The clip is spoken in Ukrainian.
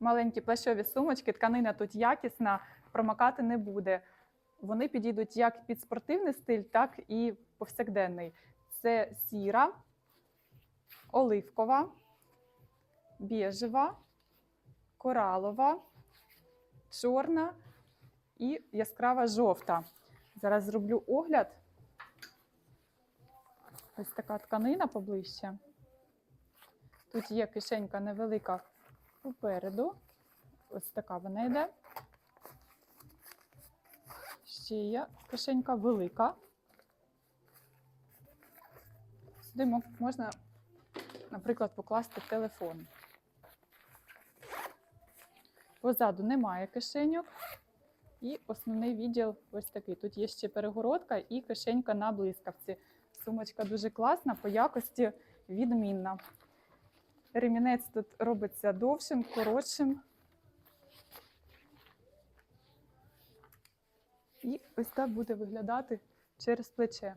маленькі плащові сумочки. Тканина тут якісна, промокати не буде. Вони підійдуть як під спортивний стиль, так і повсякденний. Це сіра, оливкова, біжева, коралова, чорна і яскрава жовта. Зараз зроблю огляд. Ось така тканина поближче. Тут є кишенька невелика попереду. Ось така вона йде. Ще є кишенька велика. Сюди можна, наприклад, покласти телефон. Позаду немає кишеньок. І основний відділ ось такий. Тут є ще перегородка і кишенька на блискавці. Сумочка дуже класна, по якості відмінна. Ремінець тут робиться довшим, коротшим. І ось так буде виглядати через плече.